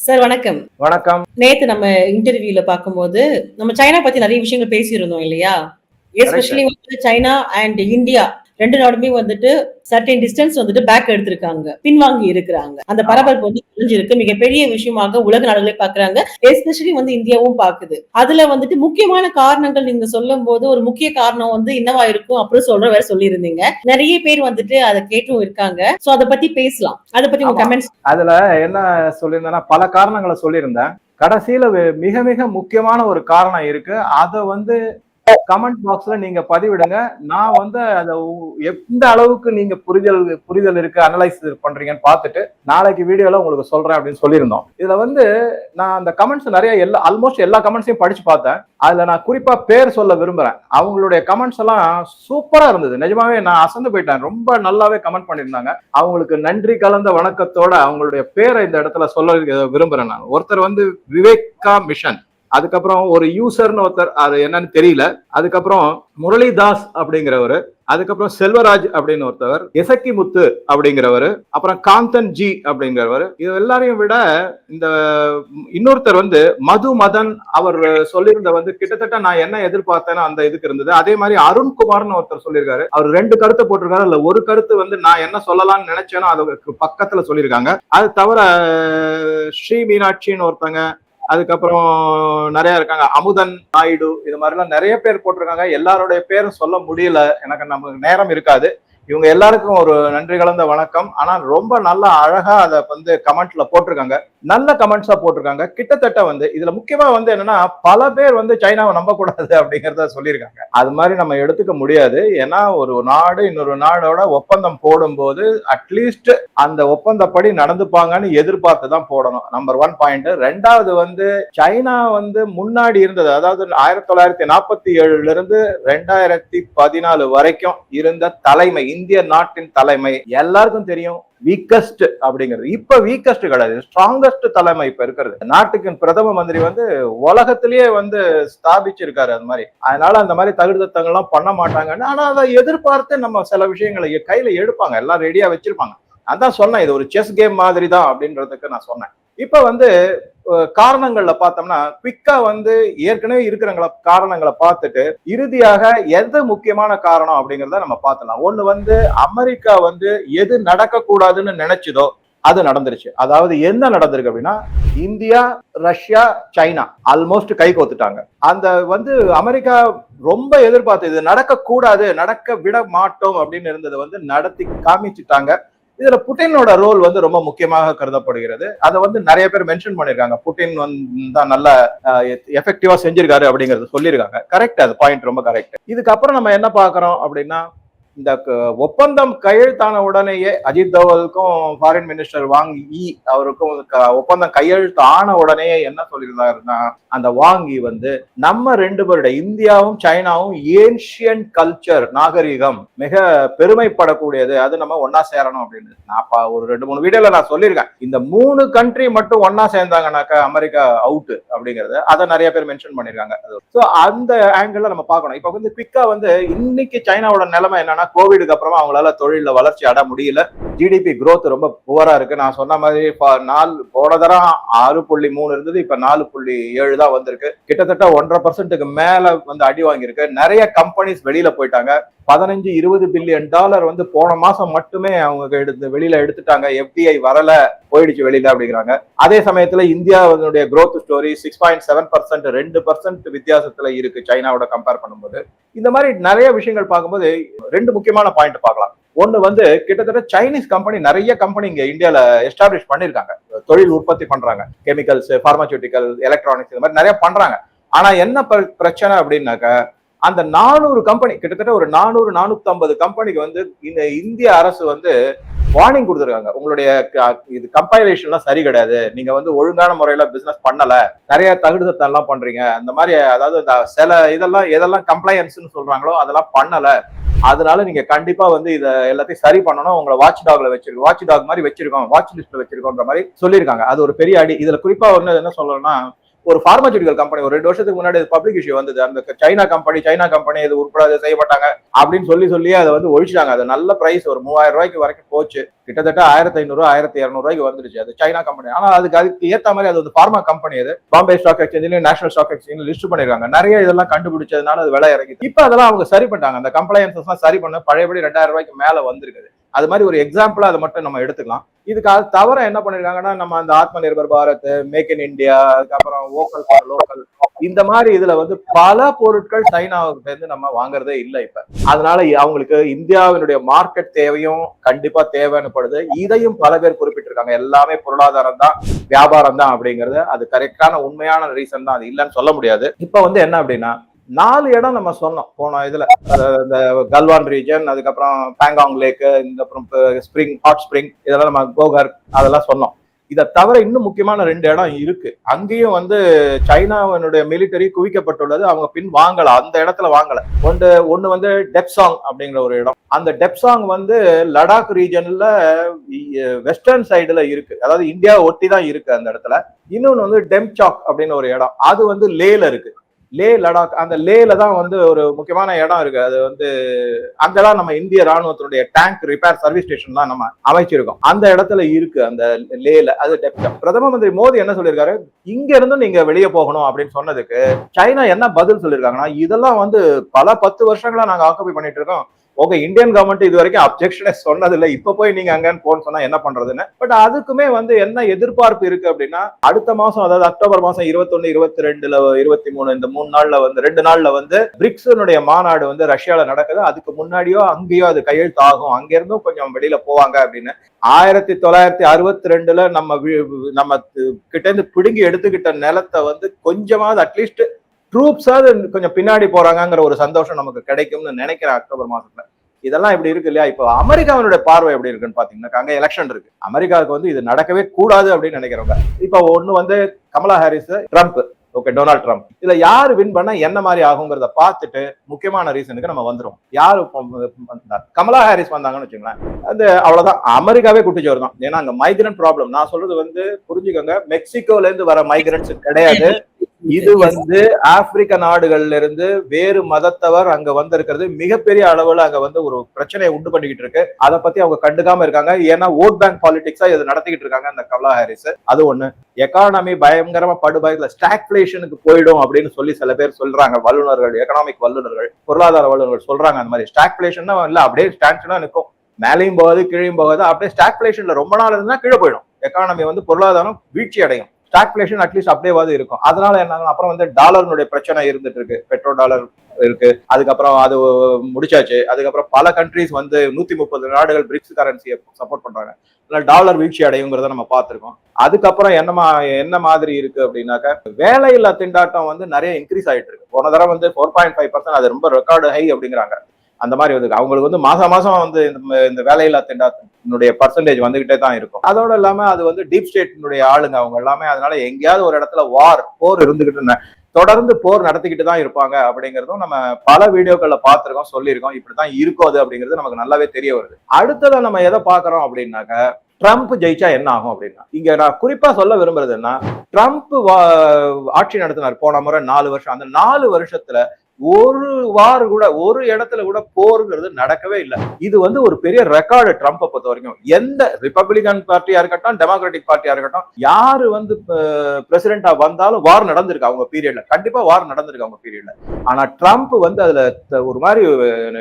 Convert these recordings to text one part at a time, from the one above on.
Sir வணக்கம். வணக்கம். நேத்து நம்ம இன்டர்வியூல பார்க்கும்போது நம்ம சைனா பத்தி நிறைய விஷயங்கள் பேசியிருந்தோம் இல்லையா? எஸ்பெஷலி வந்து சைனா அண்ட் இந்தியா ரெண்டு நாடுமே வந்துட்டு சர்டன் டிஸ்டன்ஸ் வந்துட்டு பேக் எடுத்திருக்காங்க. பின்வாங்கி இருக்கிறாங்க. அந்த பரபரப்பு வந்து புரிஞ்சிருக்கு மிகப்பெரிய விஷயமாக உலக நாடுகளே பாக்குறாங்க எஸ்பெஷலி வந்து இந்தியாவும் பாக்குது அதுல வந்துட்டு முக்கியமான காரணங்கள் நீங்க சொல்லும் போது ஒரு முக்கிய காரணம் வந்து என்னவா இருக்கும் அப்படின்னு சொல்ற வேற சொல்லியிருந்தீங்க. நிறைய பேர் வந்துட்டு அதை கேட்டும் இருக்காங்க. சோ அதை பத்தி பேசலாம். அதை பத்தி உங்க. கமெண்ட்ஸ் அதுல என்ன சொல்லியிருந்தேன்னா பல காரணங்களை சொல்லியிருந்தேன். கடைசியில மிக மிக முக்கியமான ஒரு காரணம் இருக்கு. அதை வந்து கமெண்ட் பாக்ஸ்ல நீங்க பதிவிடுங்க. நான் வந்து அதை எந்த அளவுக்கு நீங்க புரிதல் புரிதல் இருக்கு அனலைஸ் பண்றீங்கன்னு பார்த்துட்டு நாளைக்கு வீடியோல உங்களுக்கு சொல்றேன் அப்படின்னு சொல்லியிருந்தோம். இதுல வந்து நான் அந்த கமெண்ட்ஸ் நிறைய எல்லா ஆல்மோஸ்ட் எல்லா கமெண்ட்ஸையும் படிச்சு பார்த்தேன். அதுல நான் குறிப்பா பேர் சொல்ல விரும்புறேன். அவங்களுடைய கமெண்ட்ஸ் எல்லாம் சூப்பரா இருந்தது. நிஜமாவே நான் அசந்து போயிட்டேன். ரொம்ப நல்லாவே கமெண்ட் பண்ணியிருந்தாங்க. அவங்களுக்கு நன்றி கலந்த வணக்கத்தோட அவங்களுடைய பேரை இந்த இடத்துல சொல்ல விரும்புறேன் நான். ஒருத்தர் வந்து விவேகா மிஷன். அதுக்கப்புறம் ஒரு யூசர்னு ஒருத்தர் அது என்னன்னு தெரியல. அதுக்கப்புறம் முரளிதாஸ் அப்படிங்கிறவரு அதுக்கப்புறம் செல்வராஜ் அப்படின்னு ஒருத்தவர் எசக்கி முத்து அப்படிங்கிறவரு அப்புறம் காந்தன் ஜி அப்படிங்கிறவர் இது எல்லாரையும் விட இந்த இன்னொருத்தர் வந்து மது மதன் அவர் சொல்லியிருந்த வந்து கிட்டத்தட்ட நான் என்ன எதிர்பார்த்தேனோ அந்த இதுக்கு இருந்தது. அதே மாதிரி அருண்குமார்னு ஒருத்தர் சொல்லியிருக்காரு. அவர் ரெண்டு கருத்து போட்டிருக்காரு. இல்ல ஒரு கருத்து வந்து நான் என்ன சொல்லலாம்னு நினைச்சேனோ அதுக்கு பக்கத்துல சொல்லியிருக்காங்க. அது தவிர ஸ்ரீ மீனாட்சின்னு ஒருத்தங்க அதுக்கப்புறம் நிறைய இருக்காங்க. அமுதன் நாயுடு இது மாதிரிலாம் நிறைய பேர் போட்டிருக்காங்க. எல்லாருடைய பேரும் சொல்ல முடியல. எனக்கு நமக்கு நேரம் இருக்காது. இவங்க எல்லாருக்கும் ஒரு நன்றி கலந்த வணக்கம். ஆனா ரொம்ப நல்லா அழகா அதை வந்து கமெண்ட்ல போட்டிருக்காங்க. நல்ல கமெண்ட்ஸா போட்டிருக்காங்க. கிட்டத்தட்ட வந்து இதுல முக்கியமா வந்து என்னன்னா பல பேர் வந்து சைனாவை நம்ப கூடாது அப்படிங்கிறத சொல்லியிருக்காங்க. அது மாதிரி நம்ம எடுத்துக்க முடியாது. ஏன்னா ஒரு நாடு இன்னொரு நாடோட ஒப்பந்தம் போடும்போது அட்லீஸ்ட் அந்த ஒப்பந்தப்படி நடந்துப்பாங்கன்னு எதிர்பார்த்து தான் போடணும். நம்பர் ஒன் பாயிண்ட் ரெண்டாவது வந்து சைனா வந்து முன்னாடி இருந்தது அதாவது ஆயிரத்தி தொள்ளாயிரத்தி நாற்பத்தி ஏழுல இருந்து ரெண்டாயிரத்தி பதினாலு வரைக்கும் இருந்த தலைமை இந்திய நாட்டின் தலைமை எல்லாருக்கும் தெரியும் வீக்கஸ்ட் அப்படிங்கிறது. இப்ப வீக்கஸ்ட் கிடையாது. ஸ்ட்ராங்கஸ்ட் தலைமை இப்ப இருக்கிறது. நாட்டுக்கு பிரதம மந்திரி வந்து உலகத்திலேயே வந்து ஸ்தாபிச்சிருக்காரு அது மாதிரி. அதனால அந்த மாதிரி தகுதித்தங்கள்லாம் பண்ண மாட்டாங்கன்னு ஆனா அதை எதிர்பார்த்து நம்ம சில விஷயங்களை கையில எடுப்பாங்க. எல்லாம் ரெடியா வச்சிருப்பாங்க. அதான் சொன்னேன் இது ஒரு செஸ் கேம் மாதிரி தான் அப்படின்றதுக்கு நான் சொன்னேன். இப்ப வந்து காரணங்கள்ல பார்த்தோம்னா குவிக்கா வந்து ஏற்கனவே இருக்கிறவங்கள காரணங்களை பார்த்துட்டு இறுதியாக எது முக்கியமான காரணம் அப்படிங்கிறத நம்ம பார்த்தலாம் ஒண்ணு வந்து அமெரிக்கா வந்து எது நடக்கக்கூடாதுன்னு நினைச்சதோ அது நடந்துருச்சு. அதாவது என்ன நடந்திருக்கு அப்படின்னா இந்தியா ரஷ்யா சைனா ஆல்மோஸ்ட் கை கோத்துட்டாங்க. அந்த வந்து அமெரிக்கா ரொம்ப எதிர்பார்த்து இது நடக்க கூடாது நடக்க விட மாட்டோம் அப்படின்னு இருந்தது வந்து நடத்தி காமிச்சிட்டாங்க. இதுல புட்டினோட ரோல் வந்து ரொம்ப முக்கியமாக கருதப்படுகிறது. அதை வந்து நிறைய பேர் மென்ஷன் பண்ணிருக்காங்க. புட்டின் வந்து தான் நல்ல எஃபெக்டிவா செஞ்சிருக்காரு அப்படிங்கறது சொல்லியிருக்காங்க கரெக்ட் அது பாயிண்ட் ரொம்ப கரெக்ட் இதுக்கப்புறம் நம்ம என்ன பாக்குறோம் அப்படின்னா இந்த ஒப்பந்தம் கையெழுத்தான உடனேயே அஜித் தவலுக்கும் ஃபாரின் மினிஸ்டர் வாங் இ அவருக்கும் க- ஒப்பந்தம் கையெழுத்து ஆன என்ன சொல்லியிருந்தாருன்னா அந்த வாங்கி வந்து நம்ம ரெண்டு பேருடைய இந்தியாவும் சைனாவும் ஏன்ஷியன் கல்ச்சர் நாகரிகம் மிக பெருமைப்படக்கூடியது. அது நம்ம ஒன்னா சேரணும் அப்படின்னு. நான் பா- ஒரு ரெண்டு மூணு வீடியோல நான் சொல்லியிருக்கேன். இந்த மூணு கண்ட்ரி மட்டும் ஒன்னா சேர்ந்தாங்கனாக்கா அமெரிக்கா அவுட் அப்படிங்கறது. அதை நிறைய பேர் மென்ஷன் பண்ணிருக்காங்க ஸோ அந்த ஆங்கிள் நம்ம பார்க்கணும். இப்போ வந்து குவிக்கா வந்து இன்னைக்கு சைனாவோட நிலைமை என்னன்னா கோவிடுக்கு அப்புறமா அவங்களால தொழில வளர்ச்சி அட முடியல. ஜிடிபி க்ரோத் ரொம்ப புவரா இருக்கு. நான் சொன்ன மாதிரி இப்போ நாலு போன தரம் ஆறு புள்ளி மூணு இருந்தது இப்ப நாலு புள்ளி ஏழு தான் வந்திருக்கு. கிட்டத்தட்ட ஒன்றரை பர்சன்ட்டுக்கு மேல வந்து அடி வாங்கியிருக்கு. நிறைய கம்பெனிஸ் வெளியில போயிட்டாங்க. பதினஞ்சு இருபது பில்லியன் டாலர் வந்து போன மாசம் மட்டுமே அவங்க எடுத்து வெளியில எடுத்துட்டாங்க. எஃப்டிஐ வரல போயிடுச்சு வெளியில அப்படிங்கிறாங்க. அதே சமயத்துல இந்தியாவுடைய growth story six point seven percent ரெண்டு பர்சன்ட் வித்தியாசத்துல இருக்கு சைனாவோட கம்பேர் பண்ணும்போது. இந்த மாதிரி நிறைய விஷயங்கள் பார்க்கும்போது ரெண்டு முக்கியமான பாயிண்ட் பார்க்கலாம். ஒன்று வந்து கிட்டத்தட்ட சைனீஸ் கம்பெனி நிறைய கம்பெனி இங்க இந்தியால எஸ்டாப்ளிஷ் பண்ணிருக்காங்க தொழில் உற்பத்தி பண்றாங்க. கெமிக்கல்ஸ் ஃபார்மாசியூட்டிக்கல் எலக்ட்ரானிக்ஸ் இந்த மாதிரி நிறைய பண்றாங்க. ஆனா என்ன பிர- பிரச்சனை அப்படின்னாக்க அந்த நானூறு கம்பெனி கிட்டத்தட்ட ஒரு நானூறு நானூத்தி ஐம்பது கம்பெனிக்கு வந்து இந்த இந்திய அரசு வந்து வார்னிங் கொடுத்துருக்காங்க. உங்களுடைய க- இது கம்பைலேஷன்லாம் சரி கிடையாது. நீங்க வந்து ஒழுங்கான முறையில பிசினஸ் பண்ணல. நிறைய தகுடுதத்தம் எல்லாம் பண்றீங்க. அந்த மாதிரி அதாவது இந்த சில இதெல்லாம் எதெல்லாம் கம்ப்ளையன்ஸ்னு சொல்றாங்களோ அதெல்லாம் பண்ணல. அதனால நீங்க கண்டிப்பா வந்து இதை எல்லாத்தையும் சரி பண்ணணும். உங்களை வாட்ச் டாக்ல வச்சிருக்கோம். வாட்ச் டாக் மாதிரி வச்சிருக்கோம். வாட்ச் லிஸ்ட்ல வச்சிருக்கோன்ற மாதிரி சொல்லியிருக்காங்க. அது ஒரு பெரிய அடி. இதுல குறிப்பா ஒண்ணு என்ன சொல்லணும்னா ஒரு பார்மசூட்டிக்கல் கம்பெனி ஒரு ரெண்டு வருஷத்துக்கு முன்னாடி பப்ளிக் இஷ்யூ வந்தது. அந்த சைனா கம்பெனி சைனா கம்பெனி இது உட்பட செய்ய மாட்டாங்க அப்படின்னு சொல்லி சொல்லி அதை வந்து ஒழிச்சிட்டாங்க. அது நல்ல பிரைஸ் ஒரு மூவாயிரம் ரூபாய்க்கு வரைக்கும் போச்சு. கிட்டத்தட்ட ஆயிரத்தி ஐநூறு ஆயிரத்தி இரநூறு ரூபாய்க்கு வந்துருச்சு அது சைனா கம்பெனி ஆனா அதுக்கு அதுக்கு ஏத்த மாதிரி அது வந்து பார்மா கம்பெனி அது பாம்பே ஸ்டாக் எக்ஸ்சேஞ்சிலையும் நேஷனல் ஸ்டாக் எக்ஸ்சேஞ்சிலும் லிஸ்ட் பண்ணிருக்காங்க. நிறைய இதெல்லாம் கண்டுபிடிச்சதுனால அது விலை இறங்கி இப்ப அதெல்லாம் அவங்க சரி பண்ணிட்டாங்க. அந்த கம்ப்ளைன்சஸ் எல்லாம் சரி பண்ண பழையபடி ரெண்டாயிரம் ரூபாய்க்கு மேல வந்திருக்குது. அது மாதிரி ஒரு எக்ஸாம்பிளா அதை மட்டும் நம்ம எடுத்துக்கலாம். இதுக்கு அது தவிர என்ன பண்ணிருக்காங்கன்னா நம்ம அந்த Atma Nirbhar Bharat make in India அதுக்கப்புறம் ஓக்கல் ஃபார் லோக்கல் இந்த மாதிரி இதுல வந்து பல பொருட்கள் சைனாவுக்கு இருந்து நம்ம வாங்குறதே இல்லை இப்ப. அதனால அவங்களுக்கு இந்தியாவினுடைய மார்க்கெட் தேவையும் கண்டிப்பா தேவைன்னு இதையும் பல பேர் குறிப்பிட்டிருக்காங்க. எல்லாமே பொருளாதாரம் தான் வியாபாரம் தான் அப்படிங்கிறது. அது கரெக்டான உண்மையான ரீசன் தான். அது இல்லைன்னு சொல்ல முடியாது. இப்ப வந்து என்ன அப்படின்னா நாலு இடம் நம்ம சொன்னோம் போன இதுல. இந்த கல்வான் ரீஜன் அதுக்கப்புறம் பேங்காங் லேக் இந்த அப்புறம் ஸ்ப்ரிங் ஹாட் ஸ்ப்ரிங் இதெல்லாம் நம்ம கோகர் அதெல்லாம் சொன்னோம். இதை தவிர இன்னும் முக்கியமான ரெண்டு இடம் இருக்கு. அங்கேயும் வந்து சைனாவினுடைய மிலிட்டரி குவிக்கப்பட்டுள்ளது. அவங்க பின் வாங்கல. அந்த இடத்துல வாங்கல. ஒன்று ஒன்று வந்து டெப்சாங் அப்படிங்கிற ஒரு இடம். அந்த டெப்சாங் வந்து லடாக் ரீஜன்ல வெஸ்டர்ன் சைடுல இருக்கு. அதாவது இந்தியா ஒட்டி தான் இருக்கு அந்த இடத்துல. இன்னொன்று வந்து டெம்சாக் அப்படின்னு ஒரு இடம். அது வந்து லேல இருக்கு. லே லடாக் அந்த லேல தான் வந்து ஒரு முக்கியமான இடம் இருக்கு. அது வந்து அங்கதான் நம்ம இந்திய ராணுவத்தினுடைய டேங்க் ரிப்பேர் சர்வீஸ் ஸ்டேஷன் தான் நம்ம அமைச்சிருக்கோம். அந்த இடத்துல இருக்கு அந்த லேல அது பிரதம மந்திரி மோடி என்ன சொல்லியிருக்காரு? இங்க இருந்தும் நீங்க வெளியே போகணும் அப்படின்னு சொன்னதுக்கு சைனா என்ன பதில் சொல்லியிருக்காங்கன்னா இதெல்லாம் வந்து பல பத்து வருஷங்களா நாங்க ஆக்குபை பண்ணிட்டு இருக்கோம். உங்க இந்தியன் கவர்மெண்ட் இது வரைக்கும் அப்ஜெக்ஷனே சொன்னதில்லை. இப்ப போய் நீங்க அங்கன்னு போன்னு சொன்னா என்ன பண்றதுன்னு? பட் அதுக்குமே வந்து என்ன எதிர்பார்ப்பு இருக்கு அப்படின்னா அடுத்த மாசம் அதாவது அக்டோபர் மாசம் இருபத்தொன்னு இருபத்தி ரெண்டுல இருபத்தி மூணு இந்த மூணு நாள்ல வந்து ரெண்டு நாள்ல வந்து பிரிக்ஸனுடைய மாநாடு வந்து ரஷ்யால நடக்குது. அதுக்கு முன்னாடியோ அங்கேயோ அது கையெழுத்து ஆகும் அங்க இருந்தும் கொஞ்சம் வெளியில போவாங்க அப்படின்னு. ஆயிரத்தி தொள்ளாயிரத்தி அறுபத்தி ரெண்டுல நம்ம வி- நம்ம கிட்ட இருந்து பிடுங்கி எடுத்துக்கிட்ட நிலத்தை வந்து கொஞ்சமாவது அட்லீஸ்ட் ட்ரூப்ஸாவது கொஞ்சம் பின்னாடி போறாங்கிற ஒரு சந்தோஷம் நமக்கு கிடைக்கும்னு நினைக்கிறேன் அக்டோபர் மாசத்துல. இதெல்லாம் இப்படி இருக்கு இல்லையா? இப்போ அமெரிக்காவினுடைய பார்வை எப்படி இருக்குன்னு பாத்தீங்கன்னா அங்க எலெக்ஷன் இருக்கு. அமெரிக்காவுக்கு வந்து இது நடக்கவே கூடாது அப்படின்னு நினைக்கிறவங்க. இப்போ ஒண்ணு வந்து Kamala Harris Trump okay Donald Trump இதுல யாரு வின் பண்ணா என்ன மாதிரி ஆகுங்கிறத பார்த்துட்டு முக்கியமான ரீசனுக்கு நம்ம வந்துடும் யாரு கமலா ஹாரிஸ் வந்தாங்கன்னு வச்சுங்களேன் அது அவ்வளவுதான். அமெரிக்காவே குட்டிச்சோர் தான். ஏன்னா அங்க மைக்ரன்ட் ப்ராப்ளம் நான் சொல்றது வந்து புரிஞ்சுக்கோங்க மெக்சிகோல இருந்து வர மைக்ரன்ஸ் கிடையாது. இது வந்து ஆப்பிரிக்க நாடுகள்ல இருந்து வேறு மதத்தவர் அங்க வந்திருக்கிறது. மிகப்பெரிய அளவுல அங்க வந்து ஒரு பிரச்சனையை உண்டு பண்ணிக்கிட்டு இருக்கு. அதை பத்தி அவங்க கண்டுக்காம இருக்காங்க. ஏன்னா ஓட் பேங்க் பாலிடிக்ஸா இது நடத்திக்கிட்டு இருக்காங்க அந்த கமலா ஹாரிஸ். அது ஒண்ணு. எக்கானமி பயங்கரமா படுபயத்துல ஸ்டாக்ஃபிளேஷனுக்கு போயிடும் அப்படின்னு சொல்லி சில பேர் சொல்றாங்க. வல்லுநர்கள் எக்கனாமிக் வல்லுநர்கள் பொருளாதார வல்லுநர்கள் சொல்றாங்க அந்த மாதிரி. ஸ்டாக்ஃபிளேஷன் இல்ல அப்படியே ஸ்டான்ஸ்னா நிற்கும் மேலையும் போகாது கீழையும் போகாது. அப்படியே ஸ்டாக்ஃபிளேஷன்ல ரொம்ப நாள் இருந்தா கீழே போயிடும். எக்கானமி வந்து பொருளாதாரம் வீழ்ச்சி அடையும் ஸ்டாக்ஃபிளேஷன் அட்லீஸ்ட் அப்படியேவாது இருக்கும். அதனால என்ன அப்புறம் வந்து டாலர்னுடைய பிரச்சனை இருந்துட்டு இருக்கு. பெட்ரோல் டாலர் இருக்கு. அதுக்கப்புறம் அது முடிச்சாச்சு. அதுக்கப்புறம் பல கண்ட்ரீஸ் வந்து நூத்தி முப்பது நாடுகள் பிரிக்ஸ் கரன்சியை சப்போர்ட் பண்றாங்க. அதனால டாலர் வீழ்ச்சி அடையுங்கிறத நம்ம பார்த்துருக்கோம். அதுக்கப்புறம் என்னமா என்ன மாதிரி இருக்கு அப்படின்னாக்க வேலையில்லா திண்டாட்டம் வந்து நிறைய இன்க்ரீஸ் ஆயிட்டு இருக்கு. போன தடவை வந்து ஃபோர் பாயிண்ட் ஃபைவ் பர்சன்ட் அது ரொம்ப ரெக்கார்டு ஹை அப்படிங்கிறாங்க. அந்த மாதிரி வந்து அவங்களுக்கு வந்து மாசம் மாசம் வந்து இந்த- இந்த வேலையில்லா திண்டாத்தினுடைய பர்சன்டேஜ் வந்துகிட்டே தான் இருக்கும். அதோட இல்லாம அது வந்து டீப் ஸ்டேட்டினுடைய ஆளுங்க அவங்க எல்லாமே அதனால எங்கேயாவது ஒரு இடத்துல வார் போர் இருந்துகிட்டு தொடர்ந்து போர் நடத்திக்கிட்டு தான் இருப்பாங்க அப்படிங்கிறதும் நம்ம பல வீடியோக்கள்ல பார்த்துருக்கோம் சொல்லியிருக்கோம். இப்படித்தான் இருக்கும் அது அப்படிங்கிறது நமக்கு நல்லாவே தெரிய வருது. அடுத்ததான் நம்ம எதை பாக்குறோம் அப்படின்னாக்க ட்ரம்ப் ஜெயிச்சா என்ன ஆகும் அப்படின்னா இங்க நான் குறிப்பா சொல்ல விரும்புறதுன்னா ட்ரம்ப் வா- ஆட்சி நடத்தினார். போன முறை நாலு வருஷம் அந்த நாலு வருஷத்துல ஒரு வார் கூட ஒரு இடத்துல கூட போருங்கிறது நடக்கவே இல்லை. இது வந்து ஒரு பெரிய ரெக்கார்டு ட்ரம்ப்பை பொறுத்த வரைக்கும். எந்த ரிப்பப்ளிகன் பார்ட்டியா இருக்கட்டும் டெமோக்ராட்டிக் பார்ட்டியா இருக்கட்டும் யாரு வந்து பிரசிடென்டா வந்தாலும் வார் நடந்திருக்கு அவங்க பீரியட்ல கண்டிப்பா வார் நடந்திருக்கு அவங்க பீரியட்ல ஆனா ட்ரம்ப் வந்து அதுல த- ஒரு மாதிரி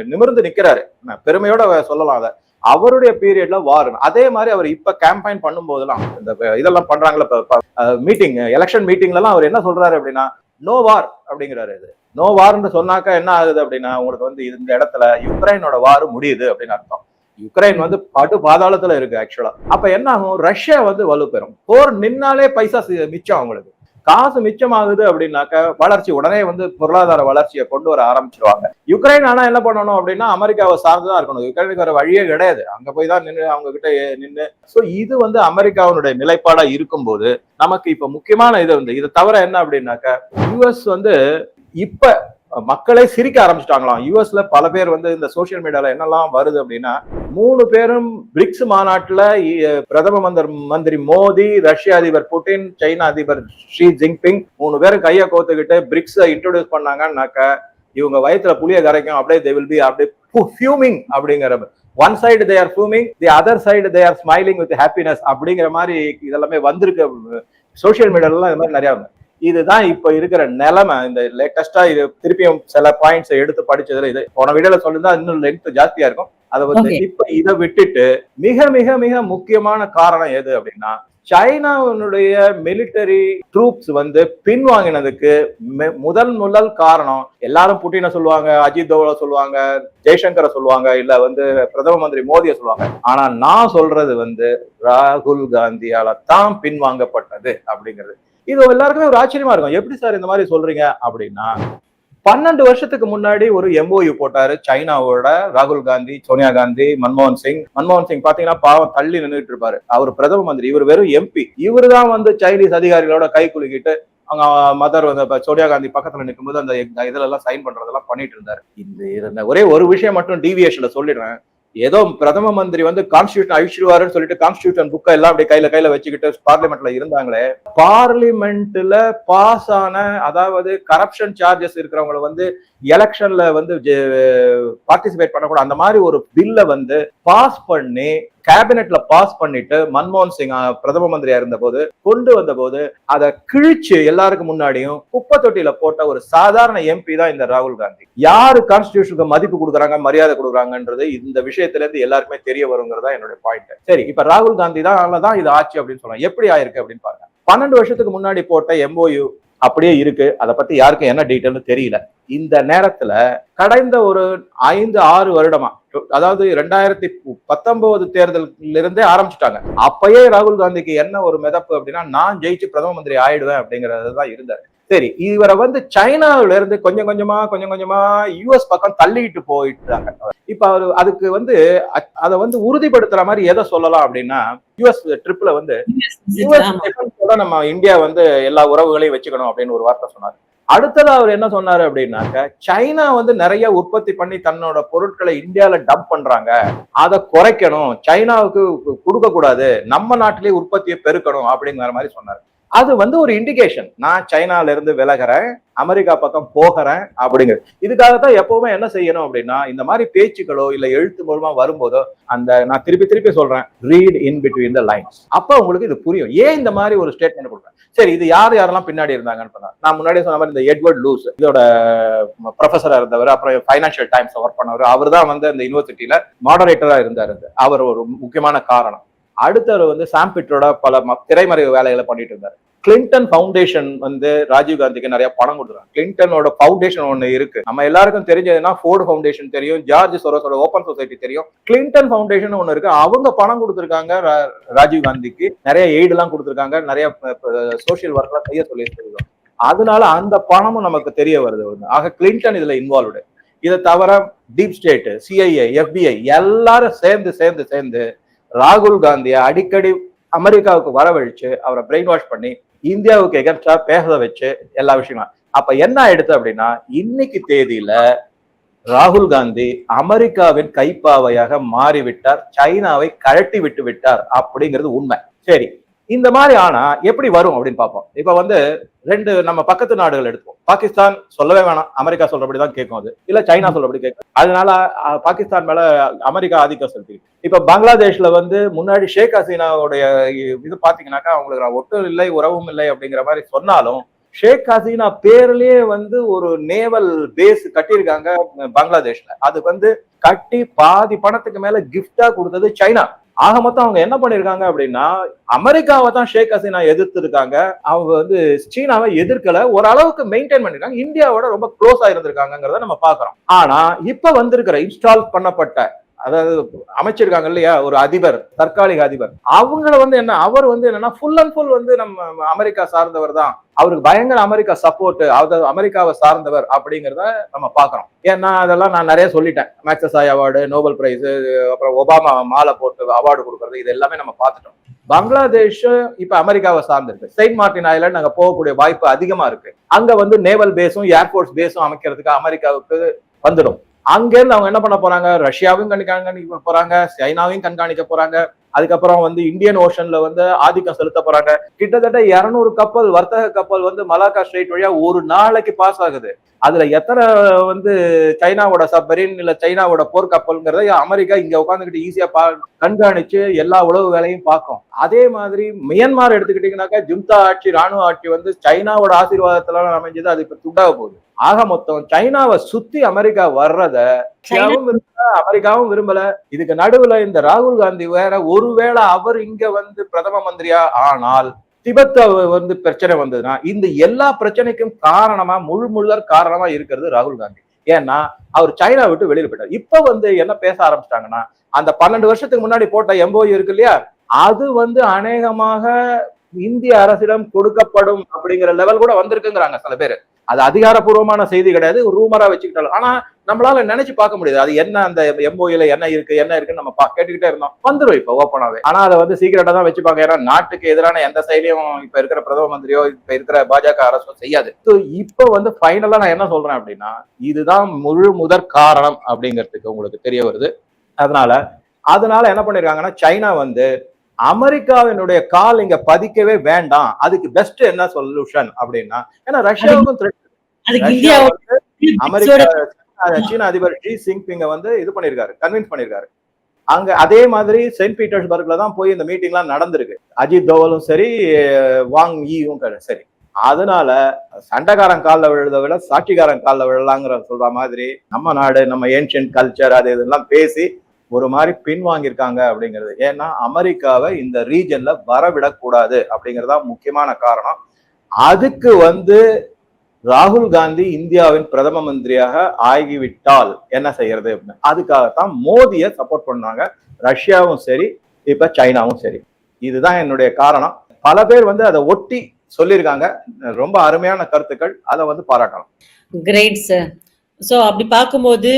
நிமிர்ந்து நிக்கிறாரு. பெருமையோட சொல்லலாம் அதை. அவருடைய பீரியட்ல வார் அதே மாதிரி அவர் இப்ப கேம்பெயின் பண்ணும் போதெல்லாம் இந்த இதெல்லாம் பண்றாங்கல்ல மீட்டிங் எலெக்ஷன் மீட்டிங்ல எல்லாம் அவர் என்ன சொல்றாரு அப்படின்னா நோ வார் அப்படிங்கிறாரு இது. நோ வார்னு சொன்னாக்கா என்ன ஆகுது அப்படின்னா உங்களுக்கு வந்து இந்த இடத்துல யுக்ரைனோட வார் முடியுது அப்படின்னு அர்த்தம். யுக்ரைன் வந்து படு பாதாளத்துல இருக்கு ஆக்சுவலா அப்ப என்ன ஆகும் ரஷ்யா வந்து வலுப்பெறும். போர் நின்னாலே பைசா மிச்சம் அவங்களுக்கு. காசு மிச்சமாகுது அப்படின்னாக்க வளர்ச்சி உடனே வந்து பொருளாதார வளர்ச்சியை கொண்டு வர ஆரம்பிச்சிருவாங்க. யுக்ரைன் ஆனா என்ன பண்ணணும் அப்படின்னா அமெரிக்காவை சார்ந்துதான் இருக்கணும். யுக்ரைனுக்கு வர வழியே கிடையாது. அங்க போய் தான் நின்று அவங்க கிட்ட நின்று சோ இது வந்து அமெரிக்காவினுடைய நிலைப்பாடா இருக்கும்போது நமக்கு இப்ப முக்கியமான இது வந்து இதை தவிர என்ன அப்படின்னாக்க யுஎஸ் வந்து இப்ப மக்களே சிரிக்க ஆரம்பிச்சிட்டாங்களாம். யூஎஸ்ல பல பேர் வந்து இந்த சோசியல் மீடியால என்னெல்லாம் வருது அப்படின்னா மூணு பேரும் பிரிக்ஸ் மாநாட்டுல பிரதம மந்திரி மந்திரி மோடி ரஷ்ய அதிபர் புட்டின் சைனா அதிபர் ஷி ஜின்பிங் மூணு பேரும் கையை கோத்துக்கிட்டு பிரிக்ஸை இன்ட்ரோடியூஸ் பண்ணாங்கன்னாக்க இவங்க வயித்துல புளிய கரைக்கும் அப்படியே தே வில் பி அப்படியே ஃபியூமிங் அப்படிங்கிற one side they are fuming the other side they are smiling with happiness அப்படிங்கிற மாதிரி இதெல்லாமே வந்திருக்கு. சோசியல் மீடியாலாம் இது மாதிரி நிறைய இதுதான் இப்ப இருக்கிற நிலைமை. இந்த லேட்டஸ்டா இது திருப்பியும் சில பாயிண்ட்ஸ் எடுத்து படிச்சதுல இது. போன வீடியோல சொல்லிருந்தா இன்னும் லென்த் ஜாஸ்தியா இருக்கும். அதை வந்து. இப்ப இதை விட்டுட்டு மிக மிக மிக முக்கியமான காரணம் எது அப்படின்னா சைனாவினுடைய மிலிட்டரி ட்ரூப்ஸ் வந்து பின்வாங்கினதுக்கு முதல் முதல் காரணம் எல்லாரும் புட்டினை சொல்லுவாங்க அஜித் தோவலை சொல்லுவாங்க ஜெய்சங்கரை சொல்லுவாங்க இல்ல வந்து பிரதம மந்திரி மோடியை சொல்லுவாங்க. ஆனா நான் சொல்றது வந்து ராகுல் காந்தியால தான் பின்வாங்கப்பட்டது அப்படிங்கிறது. இது எல்லாருக்குமே ஒரு ஆச்சரியமா இருக்கும். எப்படி சார் இந்த மாதிரி சொல்றீங்க? அப்படின்னா பன்னெண்டு வருஷத்துக்கு முன்னாடி ஒரு எம்ஓயு போட்டாரு. சைனாவோட ராகுல் காந்தி சோனியா காந்தி மன்மோகன் சிங். மன்மோகன் சிங் பாத்தீங்கன்னா பாவம் தள்ளி நின்றுட்டு இருப்பாரு. அவர் பிரதம மந்திரி இவர் வெறும் எம்பி இவர் தான் வந்து சைனீஸ் அதிகாரிகளோட கை குலுக்கிட்டு அவங்க மதர் வந்து சோனியா காந்தி பக்கத்துல நிற்கும்போது அந்த இதுல எல்லாம் சைன் பண்றதெல்லாம் பண்ணிட்டு இருந்தாரு. இந்த ஒரே ஒரு விஷயம் மட்டும் டிவியேஷன்ல சொல்லிடுறேன். ஏதோ பிரதம மந்திரி வந்து கான்ஸ்டியூஷன் அழிச்சிடுவாருன்னு சொல்லிட்டு கான்ஸ்டியூஷன் புக்கை எல்லாம் அப்படி கையில கையில வச்சுக்கிட்டு பார்லிமெண்ட்ல இருந்தாங்களே பார்லிமெண்ட்ல பாஸ் ஆன அதாவது கரப்ஷன் சார்ஜஸ் இருக்கிறவங்களை வந்து எலெக்ஷன்ல வந்து பார்ட்டிசிபேட் பண்ணக்கூடாது அந்த மாதிரி ஒரு பில்ல வந்து பாஸ் பண்ணி கேபினெட்ல பாஸ் பண்ணிட்டு மன்மோகன் சிங் பிரதம மந்திரியா இருந்த போது கொண்டு வந்த போது அதை கிழிச்சு எல்லாருக்கும் முன்னாடியும் குப்பை தொட்டியில போட்ட ஒரு சாதாரண எம்பி தான் இந்த ராகுல் காந்தி. யாரு கான்ஸ்டியூஷனுக்கு மதிப்பு கொடுக்குறாங்க மரியாதை கொடுக்குறாங்கன்றது இந்த விஷயத்துல இருந்து எல்லாருக்குமே தெரிய வருங்கிறதா என்னுடைய பாயிண்ட் சரி இப்ப ராகுல் காந்தி தான் தான் இது ஆச்சு அப்படின்னு சொல்றாங்க. எப்படி ஆயிருக்கு அப்படின்னு பாருங்க. பன்னெண்டு வருஷத்துக்கு முன்னாடி போட்ட எம்ஓயு அப்படியே இருக்கு. அதை பத்தி யாருக்கும் என்ன டீட்டெயில்னு தெரியல. இந்த நேரத்துல கடந்த ஒரு ஐந்து ஆறு வருடமா அதாவது ரெண்டாயிரத்தி பத்தொன்பது தேர்தலில் இருந்தே ஆரம்பிச்சுட்டாங்க. அப்பயே ராகுல் காந்திக்கு என்ன ஒரு மிதப்பு அப்படின்னா நான் ஜெயிச்சு பிரதம மந்திரி ஆயிடுவேன் அப்படிங்கறது தான் இருந்தாரு சரி இவரை வந்து சைனாவில இருந்து கொஞ்சம் கொஞ்சமா கொஞ்சம் கொஞ்சமா யுஎஸ் பக்கம் தள்ளிட்டு போயிட்டாங்க. இப்ப அவரு அதுக்கு வந்து அதை வந்து உறுதிப்படுத்துற மாதிரி எதை சொல்லலாம் அப்படின்னா யுஎஸ் ட்ரிப்ல வந்து யுஎஸ் கூட நம்ம இந்தியா வந்து எல்லா உறவுகளையும் வச்சுக்கணும் அப்படின்னு ஒரு வார்த்தை சொன்னார். அடுத்தது அவர் என்ன சொன்னாரு அப்படின்னாக்க சைனா வந்து நிறைய உற்பத்தி பண்ணி தன்னோட பொருட்களை இந்தியால டம்ப் பண்றாங்க. அதை குறைக்கணும். சைனாவுக்கு கொடுக்க கூடாது நம்ம நாட்டிலேயே உற்பத்தியை பெருக்கணும் அப்படிங்கிற மாதிரி சொன்னாரு. அது வந்து ஒரு இண்டிகேஷன் நான் சைனால இருந்து விலகிறேன் அமெரிக்கா பக்கம் போகிறேன் அப்படிங்கிறது. இதுக்காகத்தான் எப்பவுமே என்ன செய்யணும் அப்படின்னா இந்த மாதிரி பேச்சுக்களோ இல்ல எழுத்து மூலமா வரும்போதோ அந்த நான் திருப்பி திருப்பி சொல்றேன் read in between the lines அப்ப உங்களுக்கு இது புரியும். ஏன் இந்த மாதிரி ஒரு ஸ்டேட்மெண்ட் கொடுக்குறேன்? சரி இது யார் யாரெல்லாம் பின்னாடி இருந்தாங்கன்னு சொன்னா நான் முன்னாடியே சொன்ன மாதிரி இந்த எட்வர்ட் லூஸ் இதோட ப்ரொஃபஸரா இருந்தவர் அப்புறம் ஃபைனான்சியல் டைம்ஸ் ஒர்க் பண்ணவர் அவர் தான் வந்து அந்த யூனிவர்சிட்டியில மாடரேட்டரா இருந்தார். அவர் ஒரு முக்கியமான காரணம். அடுத்தவர் வந்து சாம் பிட்ரோட பல ம- திரைமறைவு வேலைகளை பண்ணிட்டு இருந்தார். கிளின்டன் ஃபவுண்டேஷன் வந்து ராஜீவ் காந்திக்கு நிறைய பணம் கொடுக்குறாங்க. கிளின்டனோட ஃபவுண்டேஷன் ஒன்று இருக்கு. நம்ம எல்லாருக்கும் தெரிஞ்சதுன்னா ஃபோர்டு ஃபவுண்டேஷன் தெரியும் ஜார்ஜ் சொரோஸோட ஓப்பன் சொசைட்டி தெரியும். கிளின்டன் ஃபவுண்டேஷன் ஒன்று இருக்கு. அவங்க பணம் கொடுத்துருக்காங்க ரா- ராஜீவ் காந்திக்கு. நிறைய எய்டெல்லாம் கொடுத்துருக்காங்க. நிறைய சோஷியல் ஒர்க்லாம் செய்ய சொல்லி தெரியும் அதனால அந்த பணமும் நமக்கு தெரிய வருது. ஒண்ணு. ஆக கிளின்டன் இதுல இன்வால்வ்டு இதை தவிர டீப் ஸ்டேட் சிஐஏ எஃபிஐ எல்லாரும் சேர்ந்து சேர்ந்து சேர்ந்து ராகுல் காந்தியை அடிக்கடி அமெரிக்காவுக்கு வரவழிச்சு அவரை பிரெயின் வாஷ் பண்ணி இந்தியாவுக்கு எகன்ஸ்டா பேச வச்சு எல்லா விஷயங்களும். அப்ப என்ன ஆயிடுது அப்படின்னா இன்னைக்கு தேதியில ராகுல் காந்தி அமெரிக்காவின் கைப்பாவையாக மாறிவிட்டார் சைனாவை கழட்டி விட்டு விட்டார் அப்படிங்கிறது உண்மை. சரி இந்த மாதிரி ஆனா எப்படி வரும் அப்படின்னு பார்ப்போம். இப்ப வந்து ரெண்டு நம்ம பக்கத்து நாடுகள் எடுப்போம் பாகிஸ்தான் சொல்லவே வேணாம். அமெரிக்கா சொல்றபடி தான் கேட்கும் அது. இல்ல சைனா சொல்றபடி கேட்கும். அதனால பாகிஸ்தான் மேல அமெரிக்கா ஆதிக்கம் செலுத்தி இப்ப பங்களாதேஷ்ல வந்து முன்னாடி ஷேக் ஹசீனாவுடைய இது பாத்தீங்கன்னாக்கா அவங்களுக்கு நான் ஒட்டும் இல்லை உறவும் இல்லை அப்படிங்கிற மாதிரி சொன்னாலும் ஷேக் ஹசீனா பேர்லயே வந்து ஒரு நேவல் பேஸ் கட்டியிருக்காங்க பங்களாதேஷ்ல. அது வந்து கட்டி பாதி பணத்துக்கு மேல கிஃப்டா கொடுத்தது சைனா. ஆக மொத்தம் அவங்க என்ன பண்ணிருக்காங்க அப்படின்னா அமெரிக்காவை தான் ஷேக் ஹசீனா எதிர்த்து இருக்காங்க அவங்க வந்து சீனாவை எதிர்க்கல. ஓரளவுக்கு மெயின்டைன் பண்ணிருக்காங்க. இந்தியாவோட ரொம்ப க்ளோஸா இருந்திருக்காங்கிறத நம்ம பாக்குறோம் ஆனா இப்ப வந்திருக்கிற இன்ஸ்டால் பண்ணப்பட்ட அதாவது அமைச்சிருக்காங்க இல்லையா ஒரு அதிபர் தற்காலிக அதிபர். அவங்கள வந்து என்ன அவர் வந்து என்னன்னா ஃபுல் அண்ட் ஃபுல் வந்து நம்ம அமெரிக்கா சார்ந்தவர் தான். அவருக்கு பயங்கர அமெரிக்கா சப்போர்ட் அதாவது அமெரிக்காவை சார்ந்தவர் அப்படிங்கிறத நம்ம பாக்குறோம் ஏன்னா அதெல்லாம் நான் நிறைய சொல்லிட்டேன். மேக்சஸாய் அவார்டு நோபல் பிரைஸ் அப்புறம் ஒபாமா மாலை போட்டு அவார்டு கொடுக்கறது இது எல்லாமே நம்ம பார்த்துட்டோம். பங்களாதேஷ் இப்ப அமெரிக்காவை சார்ந்திருக்கு. செயின்ட் மார்டின் ஐலாண்ட் அங்க போகக்கூடிய வாய்ப்பு அதிகமா இருக்கு. அங்க வந்து நேவல் பேஸும் ஏர்போர்ட்ஸ் பேஸும் அமைக்கிறதுக்கு அமெரிக்காவுக்கு வந்துடும். அங்கேருந்து அவங்க என்ன பண்ண போறாங்க? ரஷ்யாவையும் கண்காணிக்க போறாங்க சைனாவையும் கண்காணிக்க போறாங்க. அதுக்கப்புறம் வந்து இந்தியன் ஓஷன்ல வந்து ஆதிக்கம் செலுத்த போறாங்க. கிட்டத்தட்ட இருநூறு கப்பல் வர்த்தக கப்பல் வந்து மலாக்கா ஸ்ட்ரைட் வழியா ஒரு நாளைக்கு பாஸ் ஆகுது. அதுல எத்தனை வந்து சைனாவோட சப்மரின் இல்ல சைனாவோட போர்க்கப்பல்ங்கிறத அமெரிக்கா இங்க உட்காந்துக்கிட்டு ஈஸியா பா கண்காணிச்சு எல்லா உளவு வேலையும் பார்க்கும். அதே மாதிரி மியன்மார் எடுத்துக்கிட்டீங்கன்னாக்கா ஜிம்தா ஆட்சி ராணுவ ஆட்சி வந்து சைனாவோட ஆசீர்வாதத்துல அமைஞ்சது. அது இப்ப துண்டாக போகுது. ஆக மொத்தம் சைனாவை சுத்தி அமெரிக்கா வர்றத அமெரிக்காவும் விரும்பல. இதுக்கு நடுவுல இந்த ராகுல் காந்தி வேற ஒருவேளை அவர் இங்க வந்து பிரதம மந்திரியா ஆனால் திபெத் வந்து பிரச்சனை வந்ததுன்னா இந்த எல்லா பிரச்சனைக்கும் காரணமா முழு முழுதற் காரணமா இருக்கிறது ராகுல் காந்தி. ஏன்னா அவர் சைனா விட்டு வெளியில போயிட்டார். இப்ப வந்து என்ன பேச ஆரம்பிச்சிட்டாங்கன்னா அந்த பன்னெண்டு வருஷத்துக்கு முன்னாடி போட்ட எம்போய் இருக்கு இல்லையா? அது வந்து அநேகமாக இந்திய அரசிடம் கொடுக்கப்படும் அப்படிங்கிற லெவல் கூட வந்திருக்குங்கிறாங்க சில பேர். அது அதிகாரப்பூர்வமான செய்தி கிடையாது ஒரு ரூமரா வச்சுக்கிட்டாலும். ஆனா நம்மளால நினைச்சு பார்க்க முடியாது. அது என்ன அந்த எம்போயில என்ன இருக்கு என்ன இருக்குன்னு நம்ம பா- கேட்டுக்கிட்டே இருந்தோம். வந்துடும் இப்ப ஓப்பனாவே ஆனா அதை வந்து சீக்கிரட்டா தான் வச்சுப்பாங்க. ஏன்னா நாட்டுக்கு எதிரான எந்த செயலையும் இப்ப இருக்கிற பிரதம மந்திரியோ இப்ப இருக்கிற பாஜக அரசோ செய்யாது. ஸோ இப்ப வந்து ஃபைனலா நான் என்ன சொல்றேன் அப்படின்னா இதுதான் முழு முதற் காரணம் அப்படிங்கிறதுக்கு உங்களுக்கு தெரிய வருது. அதனால அதனால என்ன பண்ணிருக்காங்கன்னா சைனா வந்து அமெரிக்காவினுடைய கால் இங்க பதிக்கவே வேண்டாம். அதுக்கு பெஸ்ட் என்ன சொல்யூஷன் அப்படின்னா ஏன்னா ரஷ்யாவுக்கும் அமெரிக்கா சீனா- அதிபர் ஜி ஜின்பிங்க வந்து இது பண்ணிருக்காரு கன்வின்ஸ் பண்ணிருக்காரு அங்க அதே மாதிரி செயின்ட் பீட்டர்ஸ்பர்க்ல தான் போய் இந்த மீட்டிங்லாம் நடந்திருக்கு. அஜித் தோவலும் சரி வாங் ஈயும் சரி. அதனால சண்டைக்காரன் காலில் விழுத விட சாட்சிக்காரன் காலில் விழலாங்கிற சொல்ற மாதிரி நம்ம நாடு நம்ம ஏன்ஷியன்ட் கல்ச்சர் அது இதெல்லாம் பேசி ஒரு மாதிரி பின்வாங்கியிருக்காங்க அப்படிங்கிறது. ஏன்னா அமெரிக்காவை இந்த ரீஜன்ல வரவிடக்கூடாது அப்படிங்கறதா முக்கியமான காரணம். அதுக்கு வந்து ராகுல் காந்தி இந்தியாவின் பிரதம மந்திரியாக ஆகிவிட்டால் என்ன செய்யறது அப்படின்னு. அதுக்காகத்தான் மோதியை சப்போர்ட் பண்ணாங்க. ரஷ்யாவும் சரி இப்ப சைனாவும் சரி. இதுதான் என்னுடைய காரணம். பல பேர் வந்து அதை ஒட்டி சொல்லியிருக்காங்க. ரொம்ப அருமையான கருத்துக்கள். அதை வந்து பாராட்டலாம் கிரேட் சார் ஸோ அப்படி பார்க்கும்போது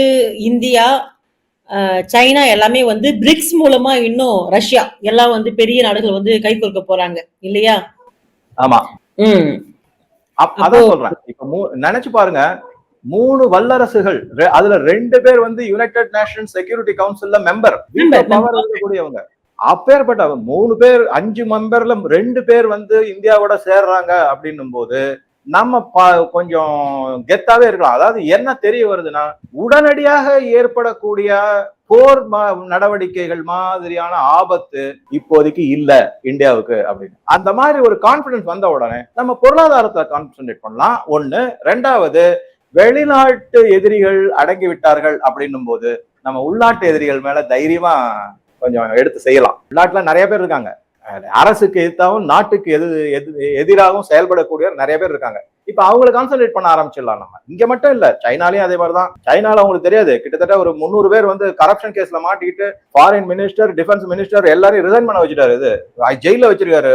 இந்தியா சைனா எல்லாமே வந்து பிரிக்ஸ் மூலமா இன்னும் ரஷ்யா எல்லாம் வந்து பெரிய நாடுகள் வந்து கை கொடுக்க போறாங்க இல்லையா? ஆமா. ம். அப்- அதான் சொல்றேன். இப்ப நினைச்சு பாருங்க மூணு வல்லரசுகள் அதுல ரெண்டு பேர் வந்து யுனைடெட் நேஷன் செக்யூரிட்டி கவுன்சில்ல மெம்பர் பவர் இருக்கக்கூடியவங்க. அப்பேற்பட்ட மூணு பேர் அஞ்சு மெம்பர்ல ரெண்டு பேர் வந்து இந்தியாவோட சேர்றாங்க அப்படின்னும் போது நம்ம ப- கொஞ்சம் கெத்தாவே இருக்கலாம். அதாவது என்ன தெரிய வருதுன்னா உடனடியாக ஏற்படக்கூடிய போர் நடவடிக்கைகள் மாதிரியான ஆபத்து இப்போதைக்கு இல்ல இந்தியாவுக்கு அப்படின்னு. அந்த மாதிரி ஒரு கான்பிடன்ஸ் வந்த உடனே நம்ம பொருளாதாரத்தை கான்சென்ட்ரேட் பண்ணலாம். ஒண்ணு. ரெண்டாவது வெளிநாட்டு எதிரிகள் அடங்கி விட்டார்கள் அப்படின்னும் போது நம்ம உள்நாட்டு எதிரிகள் மேல தைரியமா கொஞ்சம் எடுத்து செய்யலாம். உள்நாட்டுல நிறைய பேர் இருக்காங்க. அரசுக்கு எதிர்த்தாகவும் நாட்டுக்கு எது எது எதிராகவும் செயல்படக்கூடியவர் நிறைய பேர் இருக்காங்க. இப்ப அவங்களை கான்சென்ட்ரேட் பண்ண ஆரம்பிச்சிடலாம் நம்ம. இங்க மட்டும் இல்ல சைனாலையும் அதே மாதிரிதான். சைனால அவங்களுக்கு தெரியாது. கிட்டத்தட்ட ஒரு முந்நூறு பேர் வந்து கரப்ஷன் கேஸ்ல மாட்டிக்கிட்டு ஃபாரின் மினிஸ்டர் டிஃபென்ஸ் மினிஸ்டர் எல்லாரையும் ரிசைன் பண்ண வச்சுட்டாரு. இது ஜெயில வச்சிருக்காரு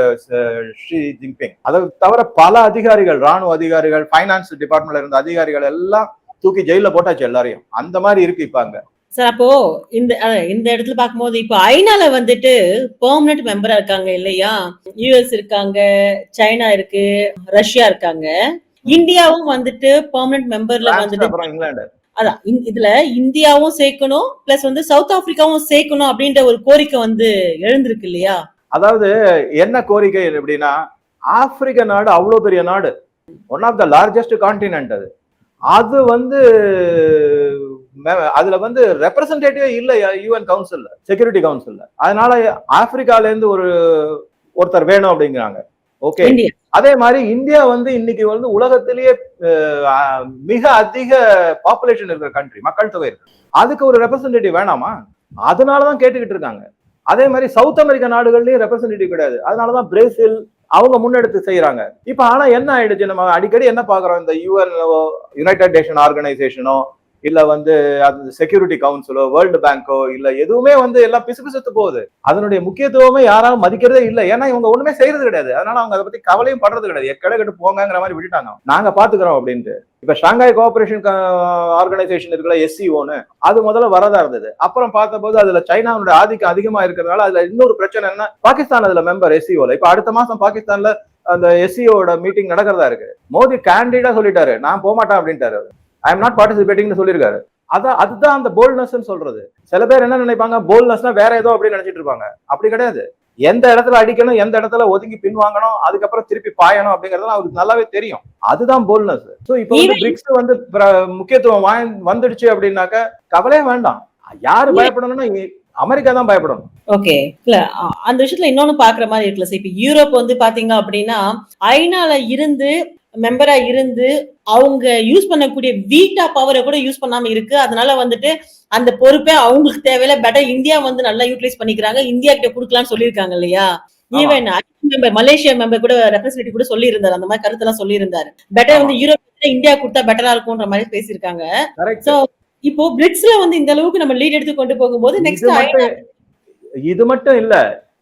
ஷி ஜின்பிங் அதை தவிர பல அதிகாரிகள் ராணுவ அதிகாரிகள் ஃபைனான்ஸ் டிபார்ட்மெண்ட்ல இருந்த அதிகாரிகள் எல்லாம் தூக்கி ஜெயில போட்டாச்சு எல்லாரையும். அந்த மாதிரி இருக்கு இப்ப அங்க. சார் அப்போ இந்த இந்த இடத்துல பார்க்கும்போது இப்போ ஐநால வந்துட்டு பெர்மனன்ட் மெம்பரா இருக்காங்க இல்லையா? யுஎஸ் இருக்காங்க சைனா இருக்கு ரஷ்யா இருக்காங்க. இந்தியாவும் வந்துட்டு பெர்மனன்ட் மெம்பர்ல வந்துட்டு அதான் இதுல இந்தியாவும் சேர்க்கணும் பிளஸ் வந்து சவுத் ஆப்பிரிக்காவும் சேர்க்கணும் அப்படின்ற ஒரு கோரிக்கை வந்து எழுந்திருக்கு இல்லையா? அதாவது என்ன கோரிக்கை எப்படின்னா ஆப்பிரிக்க நாடு அவ்வளவு பெரிய நாடு. One of the largest continent அது. அது வந்து அதுல வந்து ரெப்ரசன்டேட்டிவே இல்ல யூஎன் கவுன்சில்ல செக்யூரிட்டி கவுன்சில்ல அதனால ஆப்பிரிக்கால இருந்து ஒரு ஒருத்தர் வேணும் அப்படிங்கிறாங்க. ஓகே அதே மாதிரி இந்தியா வந்து இன்னைக்கு வந்து உலகத்திலேயே மிக அதிக பாப்புலேஷன் இருக்கிற கண்ட்ரி மக்கள் தொகை இருக்கு அதுக்கு ஒரு ரெப்ரசன்டேட்டிவ் வேணாமா? அதனாலதான் கேட்டுக்கிட்டு இருக்காங்க. அதே மாதிரி சவுத் அமெரிக்க நாடுகள்லயும் ரெப்ரசன்டேட்டிவ் கிடையாது. அதனாலதான் பிரேசில் அவங்க முன்னெடுத்து செய்யறாங்க. இப்ப ஆனா என்ன ஆயிடுச்சு நம்ம அடிக்கடி என்ன பாக்குறோம்? இந்த யூஎன் யுனைடெட் நேஷன் ஆர்கனைசேஷனோ இல்ல வந்து அது செக்யூரிட்டி கவுன்சிலோ வேர்ல்டு பேங்கோ இல்ல எதுவுமே வந்து எல்லாம் பிசு பிசுத்து போகுது. அதனுடைய முக்கியத்துவமே யாராலும் மதிக்கிறதே இல்ல. ஏன்னா இவங்க ஒண்ணுமே செய்யறது கிடையாது. அதனால அவங்க அதை பத்தி கவலையும் படுறது கிடையாது. எக்கடை கட்டு போங்கிற மாதிரி விட்டுட்டாங்க. நாங்க பாத்துக்கிறோம் அப்படின்ட்டு. இப்ப ஷாங்காய் கோஆபரேஷன் ஆர்கனைசேஷன் இருக்குல்ல எஸ்சிஓன்னு அது முதல்ல வரதா இருந்தது. அப்புறம் பார்த்தபோது அதுல சைனாவுடைய ஆதிக்கம் அதிகமா இருக்கிறதுனால அதுல இன்னொரு பிரச்சனை என்ன பாகிஸ்தான் அதுல மெம்பர் எஸ்சிஓல இப்ப அடுத்த மாசம் பாகிஸ்தான்ல அந்த எஸ்சிஓட மீட்டிங் நடக்கிறதா இருக்கு. மோடி கேண்டிடா சொல்லிட்டாரு. நான் போக மாட்டேன் அப்படின்ட்டாரு ஐ எம் நாட் பார்ட்டிசிபேட்டிங்னு சொல்லியிருக்காரு. அதான் அதுதான் அந்த போல்ட்னஸ் சொல்றது. சில பேர் என்ன நினைப்பாங்க? போல்ட்னஸ்னா வேற ஏதோ அப்படின்னு நினைச்சிட்டு இருப்பாங்க. அப்படி கிடையாது. எந்த இடத்துல அடிக்கணும் எந்த இடத்துல ஒதுங்கி பின் வாங்கணும் அதுக்கப்புறம் திருப்பி பாயணும் அப்படிங்கறதெல்லாம் அவருக்கு நல்லாவே தெரியும். அதுதான் போல்ட்னஸ் சோ இப்போ வந்து பிரிக்ஸ் வந்து முக்கியத்துவம் வாங்கி வந்துடுச்சு அப்படின்னாக்க கவலையே வேண்டாம். யாரு பயப்படணும்னா இ- அமெரிக்கா தான் பயப்படணும். ஓகே இல்ல அந்த விஷயத்துல இன்னொன்னு பாக்குற மாதிரி இருக்குல்ல. இப்ப யூரோப் வந்து பாத்தீங்க அப்படின்னா ஐநால இருந்து மெம்பரா இருந்து அவங்க யூஸ் பண்ணக்கூடிய வீட்டா பவரை கூட யூஸ் பண்ணாம இருக்கு. அதனால வந்துட்டு அந்த பொறுப்பே அவங்களுக்கு தேவையில்ல. பெட்டர் இந்தியா வந்து நல்லா யூட்டிலைஸ் பண்ணிக்கிறாங்க. இந்தியா கிட்ட கொடுக்கலாம்னு சொல்லியிருக்காங்க இல்லையா. ஈவன் மெம்பர் மலேசியா மெம்பர் கூட ரெப்ரஸன்டேட்டிவ் கூட சொல்லியிருந்தாரு. அந்த மாதிரி கருத்தெல்லாம் சொல்லியிருந்தாரு. பெட்டர் வந்து யூரோப் இந்தியா கொடுத்தா பெட்டரா இருக்கும்ன்ற மாதிரி பேசியிருக்காங்க. So, இப்போ பிரிக்ஸ்ல வந்து இந்த அளவுக்கு நம்ம லீட் எடுத்து கொண்டு போகும்போது நெக்ஸ்ட் இது மட்டும் இல்ல.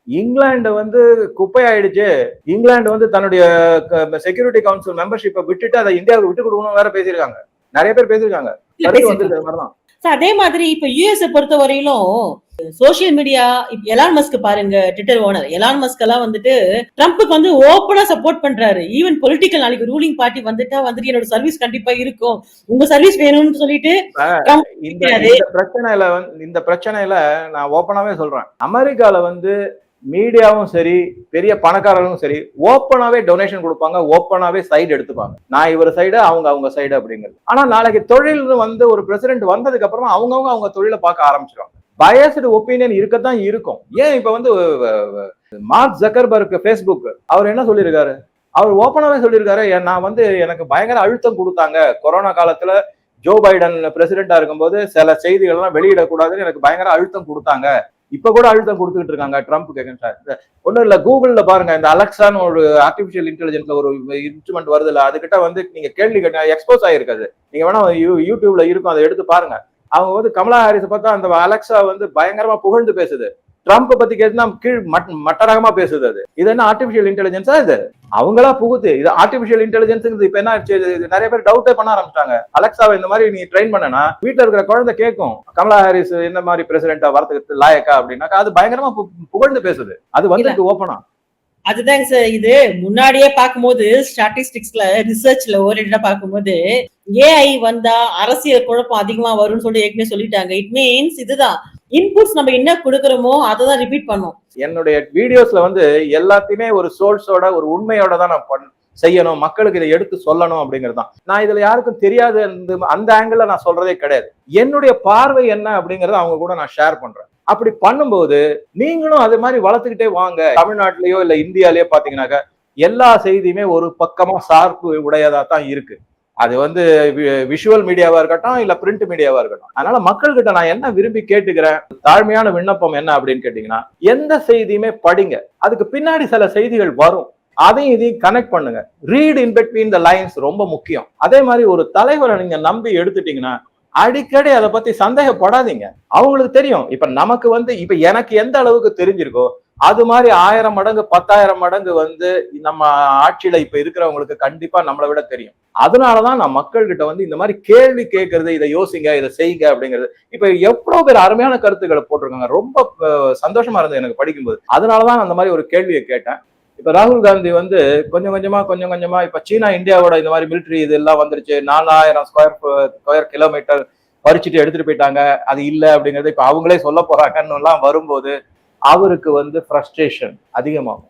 இங்கிலாந்து வந்து குப்பை ஆயிடுச்சு இங்கிலாந்து வந்து தன்னுடைய செக்யூரிட்டி கவுன்சில் மெம்பர்ஷிப்பை விட்டுட்டு அதை இந்தியாவுக்கு விட்டு கொடுக்கணும் வேற பேசியிருக்காங்க. நிறைய பேர் பேசியிருக்காங்க. அது மாதிரி இப்ப யூஎஸ் பொறுத்த வரையிலும் சோசியல் மீடியா எலான் மஸ்க் பாருங்க ட்விட்டர் ஓனர் எலான் மஸ்க் எல்லாம் வந்துட்டு ட்ரம்ப்புக்கு வந்து ஓப்பனா சப்போர்ட் பண்றாரு. ஈவன் பொலிட்டிக்கல் நாளைக்கு ரூலிங் பார்ட்டி வந்துட்டா வந்துட்டு என்னோட சர்வீஸ் கண்டிப்பா இருக்கும். உங்க சர்வீஸ் வேணும்னு சொல்லிட்டு இந்த பிரச்சனையில இந்த பிரச்சனையில நான் ஓப்பனாவே சொல்றேன். அமெரிக்கால வந்து மீடியாவும் சரி பெரிய பணக்காரர்களும் சரி ஓப்பனாவே டொனேஷன் கொடுப்பாங்க ஓப்பனாவே சைடு எடுத்துப்பாங்க. நான் இவர் சைடு அவங்க அவங்க சைடு அப்படிங்கிறது. ஆனா நாளைக்கு தொழில் வந்து ஒரு பிரசிடென்ட் வந்ததுக்கு அப்புறமா அவங்கவுங்க அவங்க தொழிலை பார்க்க ஆரம்பிச்சிருவாங்க. பயஸ்டு ஒப்பீனியன் இருக்கத்தான் இருக்கும். ஏன் இப்ப வந்து மார்க் ஜக்கர்பர்க் ஃபேஸ்புக் அவர் என்ன சொல்லியிருக்காரு? அவர் ஓப்பனாவே சொல்லியிருக்காரு நான் வந்து எனக்கு பயங்கர அழுத்தம் கொடுத்தாங்க. கொரோனா காலத்துல ஜோ பைடன் பிரசிடென்டா இருக்கும்போது சில செய்திகள்லாம் வெளியிடக்கூடாதுன்னு எனக்கு பயங்கர அழுத்தம் கொடுத்தாங்க. இப்ப கூட அழுத்தம் கொடுத்துட்டு இருக்காங்க ட்ரம்ப் கேட்க ஒண்ணும் இல்ல கூகுள்ல பாருங்க இந்த அலெக்சான்னு ஒரு ஆர்டிபிஷியல் இன்டெலிஜென்ஸ்ல ஒரு இன்ஸ்ட்ருமெண்ட் வருது இல்ல அதுகிட்ட வந்து நீங்க கேள்வி கேட்ட எக்ஸ்போஸ் ஆயிருக்காது. நீங்க வேணா யூடியூப்ல இருக்கும் அதை எடுத்து பாருங்க. அவங்க வந்து கமலா ஹாரிஸ் பார்த்தா அந்த அலெக்சா வந்து பயங்கரமா புகழ்ந்து பேசுது. ட்ரம்ப் பத்தி கேட்டுனா கீழ் மட் மட்டரகமா பேசுது அது. இது என்ன ஆர்டிபிஷியல் இன்டெலிஜென்ஸா இது? அவங்களா புகுத்து இது ஆர்டிபிஷியல் இன்டெலிஜென்ஸ் இப்ப என்ன நிறைய பேர் டவுட்டே பண்ண ஆரம்பிச்சிட்டாங்க. அலெக்சாவை இந்த மாதிரி நீ ட்ரெயின் பண்ணனா வீட்ல இருக்கிற குழந்தை கேட்கும் கமலா ஹாரிஸ் என்ன மாதிரி பிரசிடென்டா வரதுக்கு லாயக்கா அப்படின்னாக்கா அது பயங்கரமா புகழ்ந்து பேசுது. அது வந்து ஓப்பனா அதுதாங்க சார் இது முன்னாடியே பார்க்கும்போது ஸ்டாட்டிஸ்டிக்ஸ்ல ரிசர்ச்ல ஓரியன்டா பார்க்கும்போது ஏஐ வந்தா அரசியல் குழப்பம் அதிகமா வரும்னு சொல்லி ஏற்கனவே சொல்லிட்டாங்க. இட் மீன்ஸ் இதுதான். இன்புட்ஸ் நம்ம என்ன கொடுக்குறோமோ அதை தான் ரிப்பீட் பண்ணுவோம். என்னுடைய வீடியோஸ்ல வந்து எல்லாத்தையுமே ஒரு சோர்ஸோட ஒரு உண்மையோட தான் நான் பண் செய்யணும். மக்களுக்கு இதை எடுத்து சொல்லணும் அப்படிங்கிறது தான். நான் இதுல யாருக்கும் தெரியாது அந்த- அந்த ஆங்கிள் நான் சொல்றதே கிடையாது. என்னுடைய பார்வை என்ன அப்படிங்கறத அவங்க கூட நான் ஷேர் பண்றேன். அப்படி பண்ணும்போது நீங்களும் அதே மாதிரி வளர்த்துக்கிட்டே வாங்க. தமிழ்நாட்டிலயோ இல்ல இந்தியாலயோ பாத்தீங்கன்னாக்க எல்லா செய்தியுமே ஒரு பக்கமா சார்பு உடையதா தான் இருக்கு. அது வந்து விஷுவல் மீடியாவா இருக்கட்டும் இல்ல பிரிண்ட் மீடியாவா இருக்கட்டும். அதனால மக்கள்கிட்ட நான் என்ன விரும்பி கேட்டுக்கிறேன் தாழ்மையான விண்ணப்பம் என்ன அப்படின்னு கேட்டீங்கன்னா எந்த செய்தியுமே படிங்க. அதுக்கு பின்னாடி சில செய்திகள் வரும். அதையும் இதையும் கனெக்ட் பண்ணுங்க. Read in between the lines ரொம்ப முக்கியம். அதே மாதிரி ஒரு தலைவரை நீங்க நம்பி எடுத்துட்டீங்கன்னா அடிக்கடி அதை பத்தி சந்தேகப்படாதீங்க. அவங்களுக்கு தெரியும். இப்ப நமக்கு வந்து இப்ப எனக்கு எந்த அளவுக்கு தெரிஞ்சிருக்கோ அது மாதிரி ஆயிரம் மடங்கு பத்தாயிரம் மடங்கு வந்து நம்ம ஆட்சியில இப்ப இருக்கிறவங்களுக்கு கண்டிப்பா நம்மளை விட தெரியும். அதனாலதான் நான் மக்கள்கிட்ட வந்து இந்த மாதிரி கேள்வி கேட்கறது இதை யோசிங்க இதை செய்யுங்க அப்படிங்கிறது. இப்ப எவ்வளவு பேர் அருமையான கருத்துக்களை போட்டிருக்காங்க. ரொம்ப சந்தோஷமா இருந்தது எனக்கு படிக்கும்போது. அதனாலதான் நான் அந்த மாதிரி ஒரு கேள்வியை கேட்டேன். இப்ப ராகுல் காந்தி வந்து கொஞ்சம் கொஞ்சமா கொஞ்சம் கொஞ்சமா இப்ப சீனா இந்தியாவோட இந்த மாதிரி மிலிட்டரி இதெல்லாம் வந்துருச்சு. நாலாயிரம் ஸ்கொயர் ஸ்கொயர் கிலோமீட்டர் பறிச்சுட்டு எடுத்துட்டு போயிட்டாங்க. அது இல்ல அப்படிங்கறது இப்ப அவங்களே சொல்ல போறாங்கன்னு எல்லாம் வரும்போது அவருக்கு வந்து ஃப்ரஸ்ட்ரேஷன் அதிகமாகும்.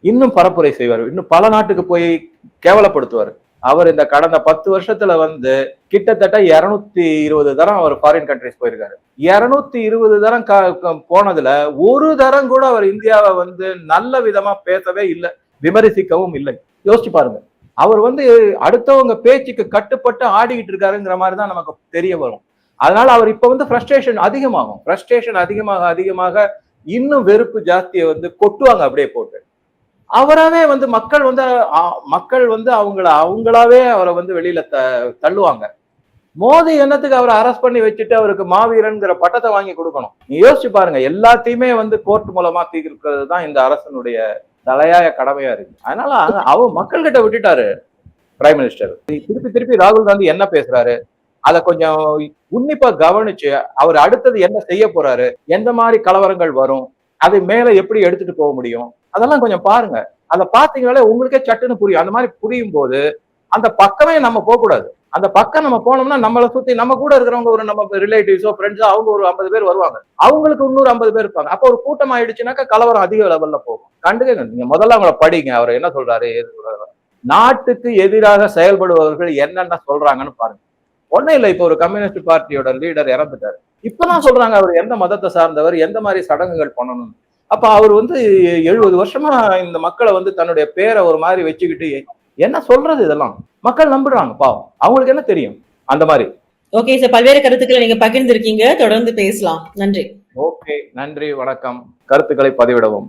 இன்னும் பரப்புரை செய்வார். இன்னும் பல நாட்டுக்கு போய் கேவலப்படுத்துவார். அவர் இந்த கடந்த பத்து வருஷத்துல வந்து கிட்டத்தட்ட இருநூத்தி இருபது தரம் அவர் ஃபாரின் கண்ட்ரிஸ் போயிருக்காரு. இருநூத்தி இருபது தரம் க- போனதுல ஒரு தரம் கூட அவர் இந்தியாவை வந்து நல்ல விதமா பேசவே இல்லை விமர்சிக்கவும் இல்லை. யோசிச்சு பாருங்க. அவர் வந்து அடுத்தவங்க பேச்சுக்கு கட்டுப்பட்டு ஆடிக்கிட்டு இருக்காருங்கிற மாதிரி தான் நமக்கு தெரிய வரும். அதனால அவர் இப்ப வந்து ஃப்ரஸ்ட்ரேஷன் அதிகமாகும். ஃப்ரஸ்ட்ரேஷன் அதிகமாக அதிகமாக இன்னும் வெறுப்பு ஜாஸ்தியை வந்து கொட்டுவாங்க அப்படியே போட்டு. அவராவே வந்து மக்கள் வந்து மக்கள் வந்து அவங்கள அவங்களாவே அவரை வந்து வெளியில த தள்ளுவாங்க. மோதி என்னத்துக்கு அவரை அரெஸ்ட் பண்ணி வச்சுட்டு அவருக்கு மாவீரன்ங்கிற பட்டத்தை வாங்கி கொடுக்கணும்? நீ யோசிச்சு பாருங்க எல்லாத்தையுமே வந்து கோர்ட் மூலமா தீர்க்கிறது தான் இந்த அரசனுடைய தலையாய கடமையா இருக்கு. அதனால அவர் மக்கள்கிட்ட விட்டுட்டாரு பிரைம் மினிஸ்டர் திருப்பி திருப்பி ராகுல் காந்தி என்ன பேசுறாரு? அதை கொஞ்சம் உன்னிப்பா கவனிச்சு அவர் அடுத்தது என்ன செய்ய போறாரு எந்த மாதிரி கலவரங்கள் வரும் அதை மேல எப்படி எடுத்துட்டு போக முடியும்? அதெல்லாம் கொஞ்சம் பாருங்க. அதை பாத்தீங்கனாலே உங்களுக்கே சட்டுன்னு புரியும். அந்த மாதிரி புரியும் போது அந்த பக்கமே நம்ம போக கூடாது அந்த பக்கம் நம்ம போனோம்னா நம்மளை சுத்தி நம்ம கூட இருக்கிறவங்க ஒரு நம்ம ரிலேட்டிவ்ஸோ ஃப்ரெண்ட்ஸோ அவங்க ஒரு ஐம்பது பேர் வருவாங்க. அவங்களுக்கு இன்னொரு ஐம்பது பேர் இருப்பாங்க. அப்போ ஒரு கூட்டம் ஆயிடுச்சுனாக்கா கலவரம் அதிக லெவல்ல போகும். கண்டுக்க நீங்க முதல்ல அவங்கள படிங்க. அவர் என்ன சொல்றாரு எது சொல்றாரு. நாட்டுக்கு எதிராக செயல்படுபவர்கள் என்னென்ன சொல்றாங்கன்னு பாருங்க. ஒண்ணும் இல்லை இப்போ ஒரு கம்யூனிஸ்ட் பார்ட்டியோட லீடர் இறந்துட்டாரு. இப்பதான் சொல்றாங்க அவர் எந்த மதத்தை சார்ந்தவர் எந்த மாதிரி சடங்குகள் பண்ணணும். அப்ப அவர் வந்து எழுபது வருஷமா இந்த மக்களை வந்து தன்னுடைய பேரை ஒரு மாதிரி வச்சுக்கிட்டு என்ன சொல்றது இதெல்லாம்? மக்கள் நம்புறாங்க பாவம். அவங்களுக்கு என்ன தெரியும்? அந்த மாதிரி. ஓகே சார் பல்வேறு கருத்துக்களை நீங்க பகிர்ந்திருக்கீங்க. தொடர்ந்து பேசலாம். நன்றி. ஓகே நன்றி வணக்கம். கருத்துக்களை பதிவிடவும்.